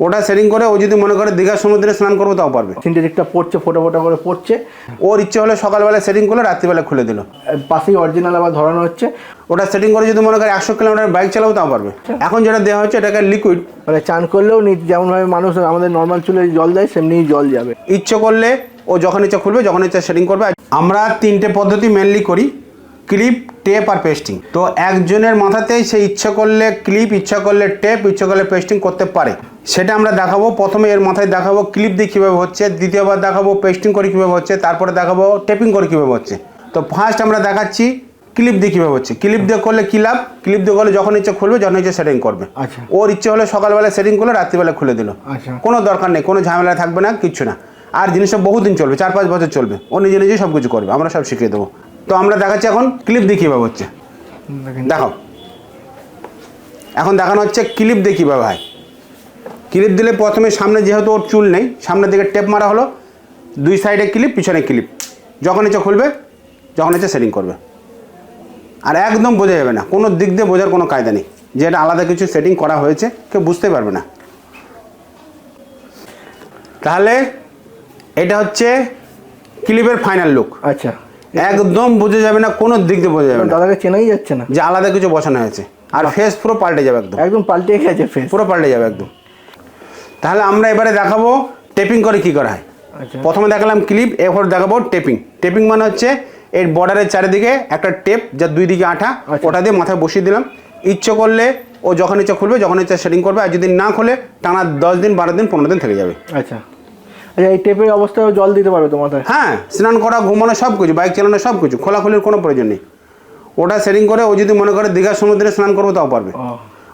ওটা সেটিং করে ও যদি মনে করে দীঘার সমুদ্রে স্নান করব তাও পারবে। সিন্থেটিকটা পড়ছে ফোটো ফোটো করে পড়ছে। ওর ইচ্ছে হলে সকালবেলা সেটিং করল রাত্রিবেলা খুলে দিল। পাশেই অরিজিনাল আবার ধরানো হচ্ছে। ওটা সেটিং করে যদি মনে করে একশো কিলোমিটার বাইক চালাবো তাও পারবে। এখন যেটা দেওয়া হচ্ছে এটাকে লিকুইড মানে চান করলেও নি- যেমনভাবে মানুষ আমাদের নর্মাল চুলে জল দেয় সেমনিই জল যাবে। ইচ্ছে করলে ও যখন ইচ্ছা খুলবে যখন ইচ্ছা সেটিং করবে। আমরা তিনটে পদ্ধতি মেনলি করি। ক্লিপ টেপ আর পেস্টিং তো একজনের মাথাতেই সে ইচ্ছা করলে ক্লিপ ইচ্ছা করলে টেপ ইচ্ছা করলে পেস্টিং করতে পারে। সেটা আমরা দেখাবো। প্রথমে এর মাথায় দেখাবো ক্লিপ দিয়ে কীভাবে হচ্ছে। দ্বিতীয়বার দেখাবো পেস্টিং করে কীভাবে হচ্ছে। তারপরে দেখাবো টেপিং করে কীভাবে হচ্ছে। তো ফার্স্ট আমরা দেখাচ্ছি ক্লিপ দিয়ে কীভাবে হচ্ছে। ক্লিপ দিয়ে করলে কী লাভ? ক্লিপ দিয়ে করলে যখন ইচ্ছে খুলবে যখন ইচ্ছে সেটিং করবে। আচ্ছা। ওর ইচ্ছে হলে সকালবেলা সেটিং করল রাত্রিবেলা খুলে দিল। আচ্ছা। কোনো দরকার নেই কোনো ঝামেলা থাকবে না কিচ্ছু না। আর জিনিসটা বহুদিন চলবে চার পাঁচ বছর চলবে। ও নিজে নিজেই সব কিছু করবে। আমরা সব শিখিয়ে দেবো। তো আমরা দেখাচ্ছি এখন ক্লিপ দিয়ে কীভাবে হচ্ছে। দেখো। এখন দেখানো হচ্ছে ক্লিপ দিয়ে কীভাবে হয় ক্লিপ দিলে প্রথমে সামনে যেহেতু ওর চুল নেই সামনের দিকে টেপ মারা হলো দুই সাইডে ক্লিপ পিছনে ক্লিপ যখন ইচ্ছে খুলবে যখন ইচ্ছে সেটিং করবে। আর একদম বোঝা যাবে না কোনো দিক দিয়ে বোঝার কোনো কায়দা নেই। যে এটা আলাদা কিছু সেটিং করা হয়েছে কেউ বুঝতে পারবে না। তাহলে এটা হচ্ছে ক্লিপের ফাইনাল লুক আচ্ছা। একদম বোঝা যাবে না কোনো দিক দিয়ে বোঝা যাবে না। দাদাকে চেনাই যাচ্ছে না। যে আলাদা কিছু বসানো হয়েছে। আর ফেস পুরো পাল্টে যাবে একদম। একদম পাল্টে গেছে ফেস পুরো পাল্টে যাবে একদম। তাহলে আমরা এবারে দেখাবো টেপিং করে কি করা হয়। আচ্ছা। প্রথমে দেখালাম ক্লিপ এরপর দেখাবো টেপিং টেপিং মানে হচ্ছে এর বর্ডারের চারিদিকে একটা টেপ যার দুই দিকে আঠা আচ্ছা। ওটা দিয়ে মাথায় বসিয়ে দিলাম। ইচ্ছে করলে ও যখন ইচ্ছা খুলবে যখন ইচ্ছা সেটিং করবে আর যদি না খুলে টানা দশ দিন বারো দিন পনেরো দিন থেকে যাবে। আচ্ছা। আচ্ছা এই টেপের অবস্থায় জল দিতে পারবে তো মাথায় হ্যাঁ স্নান করা ঘুমানো সব কিছু বাইক চালানো সব কিছু খোলাখুলির কোনো প্রয়োজন নেই। ওটা সেটিং করে ও যদি মনে করে দীঘার সমুদ্রে স্নান করব তাও পারবে।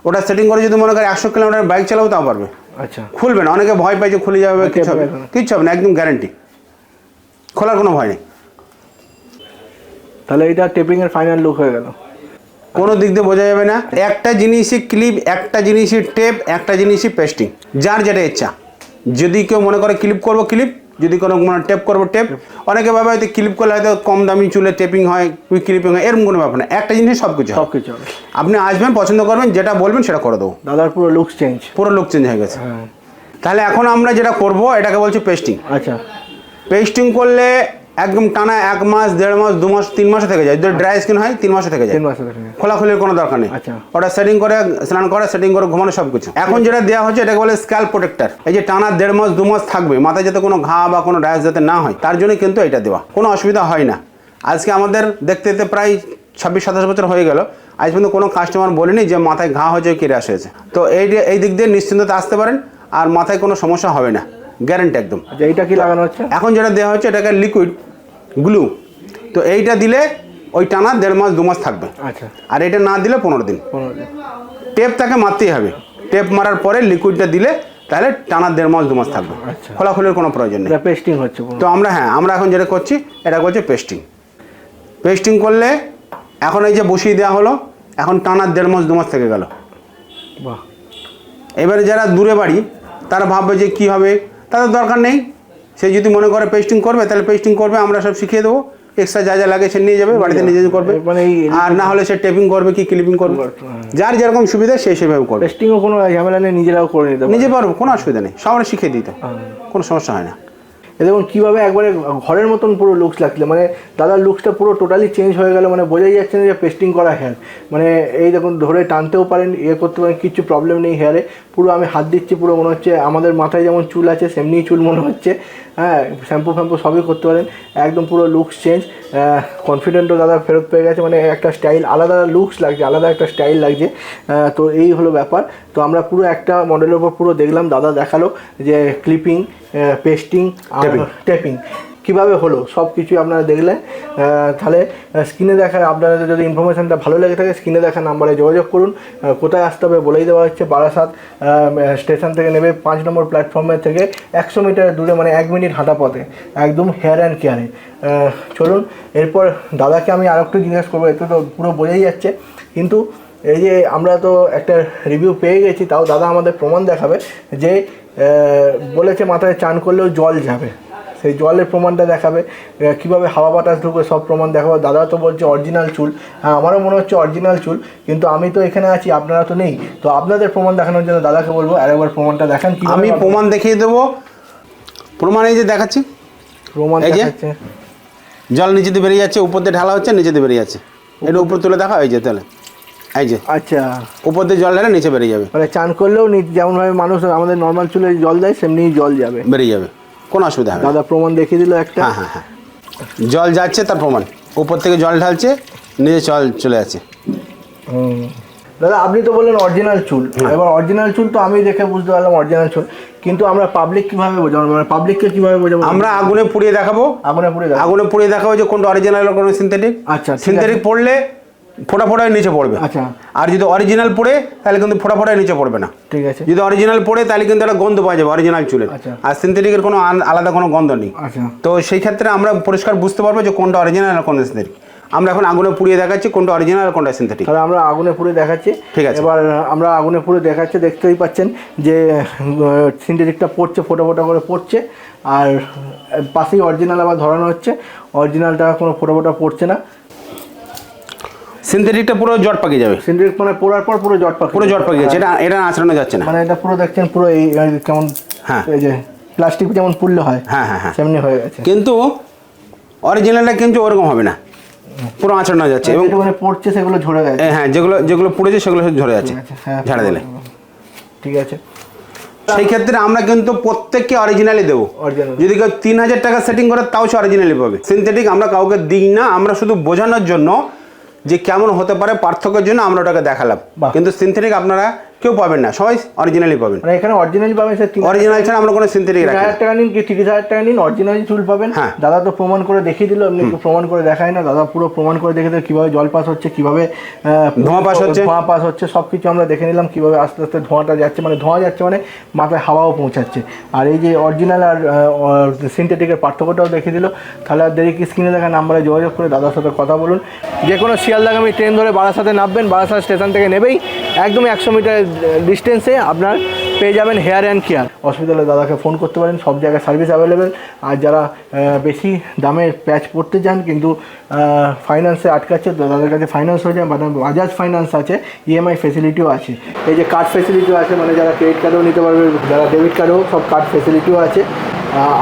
ওটা সেটিং করে যদি মনে করে একশো কিলোমিটার বাইক চালাবো তাও পারবে। আচ্ছা। খুলবে না অনেকে ভয় পায় যে খুলে যাবে কিছু হবে। কিচ্ছু হবে না একদম গ্যারান্টি খোলার কোনো ভয় নেই। তাহলে এটা টেপিং এর ফাইনাল লুক হয়ে গেল। কোনো দিক দিয়ে বোঝা যাবে না একটা জিনিসই ক্লিপ একটা জিনিসই টেপ একটা জিনিসই পেস্টিং যার যেটা ইচ্ছা। যদি কেউ মনে করে ক্লিপ করব ক্লিপ যদি কোনো মানে টেপ করব টেপ অনেকে ভাবে হয়তো ক্লিপ করলে হয়তো কম দামি চুলে টেপিং হয় কুইক ক্লিপিং হয় এরকম কোনো ব্যাপার না। একটা জিনিস সব কিছু সব কিছু আপনি আসবেন পছন্দ করবেন যেটা বলবেন সেটা করে দেবো। দাদার পুরো লুক চেঞ্জ পুরো লুক চেঞ্জ হয়ে গেছে। হ্যাঁ। তাহলে এখন আমরা যেটা করব এটাকে বলছি পেস্টিং আচ্ছা। পেস্টিং করলে একদম টানা এক মাস দেড় মাস দু মাস তিন মাসে থেকে যায়। যদি ড্রাই স্কিন হয় তিন মাসে থেকে যায়। তিন মাসে দেখেন খোলাখুলির কোনো দরকার নেই। আচ্ছা। ওটা সেটিং করে স্নান করে সেটিং করে ঘুমানো সব কিছু এখন যেটা দেওয়া হচ্ছে এটাকে বলে স্ক্যাল প্রোটেক্টর এই যে টানা দেড় মাস দু মাস থাকবে মাথায় যাতে কোনো ঘা বা কোনো ড্রাইস যাতে না হয় তার জন্য কিন্তু এটা দেওয়া। কোনো অসুবিধা হয় না। আজকে আমাদের দেখতে দেখতে প্রায় ছাব্বিশ সাতাশ বছর হয়ে গেল। আজ পর্যন্ত কোনো কাস্টমার বলেনি যে মাথায় ঘা হয়েছে কি র্যাশ হয়েছে। তো এই এই দিক দিয়ে নিশ্চিন্ততে আসতে পারেন আর মাথায় কোনো সমস্যা হবে না। গ্যারেন্টি একদম। আচ্ছা এইটা কি লাগানো হচ্ছে? এখন যেটা দেওয়া হচ্ছে এটাকে লিকুইড গ্লু তো এইটা দিলে ওই টানা দেড় মাস দু মাস থাকবে। আচ্ছা। আর এটা না দিলে পনেরো দিন। পনেরো দিন। টেপ তাকে মারতেই হবে। টেপ মারার পরে লিকুইডটা দিলে তাহলে টানা দেড় মাস দু মাস থাকবে। আচ্ছা। খোলাখুলির কোনো প্রয়োজন নেই। পেস্টিং হচ্ছে তো আমরা হ্যাঁ আমরা এখন যেটা করছি এটা করছি পেস্টিং পেস্টিং করলে এখন এই যে বসিয়ে দেওয়া হলো এখন টানা দেড় মাস দু মাস থেকে গেল। বাহ। এবারে যারা দূরে বাড়ি তারা ভাববে যে কী হবে? তাদের দরকার নেই। সে যদি মনে করে পেস্টিং করবে তাহলে পেস্টিং করবে আমরা সব শিখিয়ে দেবো। এক্সট্রা যা যা লাগে সে নিয়ে যাবে বাড়িতে নিজে করবে। মানে আর না হলে সে টেপিং করবে কি ক্লিপিং করবে। যার যেরকম সুবিধা সে সেভাবে করবে। পেস্টিংও কোনো ঝামেলা নেই নিজেরাও করে নিতে নিজে পারব। কোনো অসুবিধা নেই। সবাই শিখিয়ে দিতে কোনো সমস্যা হয় না। এ দেখুন কীভাবে একবারে ঘরের মতন পুরো লুকস লাগছিল। মানে দাদার লুকসটা পুরো টোটালি চেঞ্জ হয়ে গেল মানে বোঝাই যাচ্ছে না যে পেস্টিং করা হেয়ার মানে এই দেখুন, ধরে টানতেও পারেন ইয়ে করতে পারেন, কিছু প্রবলেম নেই হেয়ারে পুরো আমি হাত দিচ্ছি, পুরো মনে হচ্ছে আমাদের মাথায় যেমন চুল আছে, সেমনিই চুল মনে হচ্ছে। হ্যাঁ শ্যাম্পু ফ্যাম্পু সবই করতে পারেন। একদম পুরো লুকস চেঞ্জ কনফিডেন্টও দাদা ফেরত পেয়ে গেছে মানে একটা স্টাইল আলাদা লুকস লাগছে, আলাদা একটা স্টাইল লাগছে। তো এই হলো ব্যাপার। তো আমরা পুরো একটা মডেলের উপর পুরো দেখলাম, দাদা দেখাল যে ক্লিপিং পেস্টিং আর টেপিং কীভাবে হলো? সব কিছুই আপনারা দেখলেন। তাহলে স্ক্রিনে দেখা আপনাদের যদি ইনফরমেশনটা ভালো লেগে থাকে স্ক্রিনে দেখা নাম্বারে যোগাযোগ করুন। কোথায় আসতে হবে বলেই দেওয়া হচ্ছে। বারাসাত স্টেশন থেকে নেবে। পাঁচ নম্বর প্ল্যাটফর্মের থেকে একশো মিটার দূরে মানে এক মিনিট হাঁটা পথে। একদম হেয়ার অ্যান্ড কেয়ারে চলুন এরপর দাদাকে আমি আর একটু জিজ্ঞেস করব। এতে তো পুরো বোঝাই যাচ্ছে। কিন্তু এই যে আমরা তো একটা রিভিউ পেয়ে গেছি তাও দাদা আমাদের প্রমাণ দেখাবে যে বলেছে মাথায় চান করলেও জল যাবে। সেই জলের প্রমাণটা দেখাবে। কীভাবে হাওয়া বাতাস ঢুকবে সব প্রমাণ দেখাবো। দাদা তো বলছে অরিজিনাল চুল। হ্যাঁ আমারও মনে হচ্ছে অরিজিনাল চুল কিন্তু আমি তো এখানে আছি আপনারা তো নেই। তো আপনাদের প্রমাণ দেখানোর জন্য দাদাকে বলব আরেকবার প্রমাণটা দেখান কি আমি প্রমাণ দেখিয়ে দেবো। প্রমাণ এই যে দেখাচ্ছি। প্রমাণ দেখাচ্ছে। জল নিচে দিয়ে বেরিয়ে যাচ্ছে উপর দিয়ে ঢালা হচ্ছে নিচে দিয়ে বেরিয়ে যাচ্ছে। এটা উপর তুলে দেখা এই যে তাহলে। এই যে। আচ্ছা। উপর দিয়ে জল ঢালে নিচে বেরিয়ে যাবে। মানে চান করলেও যেমনভাবে মানুষ আমাদের নর্মাল চুলে জল দেয় সেমনি জল যাবে। বেরিয়ে যাবে। কোনো অসুবিধা হবে দাদা প্রমাণ দেখিয়ে দিল একটা। হ্যাঁ হ্যাঁ হ্যাঁ। জল যাচ্ছে তার প্রমাণ। উপর থেকে জল ঢালছে নিচে জল চলে যাচ্ছে। দাদা আপনি তো বললেন অরিজিনাল চুল। এবার অরিজিনাল চুল তো আমি দেখে বুঝতে পারলাম অরিজিনাল চুল। কিন্তু আমরা পাবলিক কীভাবে বোঝাবো? মানে পাবলিককে কীভাবে বোঝাবো? আমরা আগুনে পুড়িয়ে দেখাবো। আগুনে পুড়িয়ে আগুনে পুড়িয়ে দেখাবো যে কোনটা অরিজিনাল কোনটা সিনথেটিক আচ্ছা, সিনথেটিক পড়লে ফোটা ফোটায় নিচে পড়বে। আচ্ছা। আর যদি অরিজিনাল পড়ে তাহলে কিন্তু ফোটা ফোটায় নিচে পড়বে না। ঠিক আছে। যদি অরিজিনাল পড়ে তাহলে কিন্তু একটা গন্ধ পাওয়া যাবে অরিজিনাল চুলের। আচ্ছা। আর সিনথেটিকের কোনো আলাদা কোনো গন্ধ নেই। আচ্ছা। তো সেই ক্ষেত্রে আমরা পরিষ্কার বুঝতে পারব যে কোনটা অরিজিনাল আর কোনটা সিনথেটিক আমরা এখন আগুনে পুড়িয়ে দেখাচ্ছি কোনটা অরিজিনাল আর কোনটা সিনথেটিক তাহলে আমরা আগুনে পুড়ে দেখাচ্ছি। ঠিক আছে। এবার আমরা আগুনে পুড়ে দেখাচ্ছি দেখতেই পাচ্ছেন যে সিন্থেটিকটা পড়ছে ফোটা ফোটা করে পড়ছে। আর পাশেই অরিজিনাল আবার ধরানো হচ্ছে। অরিজিনালটা কোনো ফোটা ফোটা পড়ছে না। সিনথেটিকটা পুরো জট পাকিয়ে যাবে। সিনথেটিক মানে পোড়ার পর পুরো জট পাক পুরো জট পাকিয়ে যাচ্ছে এটা এটা আঁচড়ানো যাচ্ছে না। মানে এটা পুরো দেখছেন পুরো এই কেমন হ্যাঁ। এই যে প্লাস্টিক যেমন পুড়লে হয় হ্যাঁ হ্যাঁ হ্যাঁ। সেমনি হয়ে গেছে। কিন্তু অরিজিনালটা কিন্তু ওরকম হবে না। পুরো আঁচড়ানো যাচ্ছে এবং যেটুকুনি পড়ছে সেগুলো ঝরে এ, হ্যাঁ যেগুলো যেগুলো পুড়েছে সেগুলো ঝরে যাচ্ছে হ্যাঁ ঝাড়া দিলে। ঠিক আছে। সেই ক্ষেত্রে আমরা কিন্তু প্রত্যেককে অরিজিনালি দেবো। যদি কেউ তিন হাজার টাকা সেটিং করে তাও সে অরিজিনালি পাবে। সিনথেটিক আমরা কাউকে দিই না আমরা শুধু বোঝানোর জন্য যে কেমন হতে পারে পার্থক্যের জন্য আমরা ওটাকে দেখালাম। কিন্তু সিনথেটিক আপনারা কেউ পাবেন না সবাই অরিজিনালি পাবেন। মানে এখানে অরিজিনাল পাবেন স্যার অরিজিনাল ছাড়া আমরা কোনো সিনথেটিক রাখি হাজার টাকা নিন কি তিরিশ হাজার টাকা নিন অরিজিনাল চুল পাবেন। হ্যাঁ। দাদা তো প্রমাণ করে দেখিয়ে দিল এমনি কেউ প্রমাণ করে দেখায় না দাদা পুরো প্রমাণ করে দেখে দিল কীভাবে জল পাস হচ্ছে কীভাবে ধোঁয়া পাস হচ্ছে। ধোঁয়া পাস হচ্ছে সব কিছু আমরা দেখে নিলাম কীভাবে আস্তে আস্তে ধোঁয়াটা যাচ্ছে মানে ধোঁয়া যাচ্ছে মানে মাথায় হাওয়াও পৌঁছাচ্ছে। আর এই যে অরিজিনাল আর সিনথেটিকের পার্থক্যটাও দেখিয়ে দিল তাহলে আর দেরি কি স্ক্রিনে দেখা নাম্বারে যোগাযোগ করে দাদার সাথে কথা বলুন। যে কোনো শিয়ালদাগামী ট্রেন ধরে বারাসাতে নামবেন বারাসাত স্টেশন থেকে নেবেই একদম একশো মিটার ডিস্টেন্সে আপনার পেয়ে যাবেন হেয়ার অ্যান্ড কেয়ার হলে দাদাকে ফোন করতে পারেন, সব জায়গায় সার্ভিস অ্যাভেলেবেল আর যারা বেশি দামের প্যাচ পড়তে চান কিন্তু ফাইন্যান্সে আটকাচ্ছে, তো তাদের কাছে ফাইন্যান্স হয়ে যায় মানে বাজাজ ফাইন্যান্স আছে ইএমআই ফেসিলিটিও আছে। এই যে কার্ড ফেসিলিটিও আছে মানে যারা ক্রেডিট কার্ডও নিতে পারবে, যারা ডেবিট কার্ডও সব কার্ড ফেসিলিটিও আছে।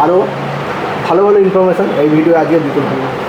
আরও ভালো ভালো ইনফরমেশান এই ভিডিও আজকে দিতে পারব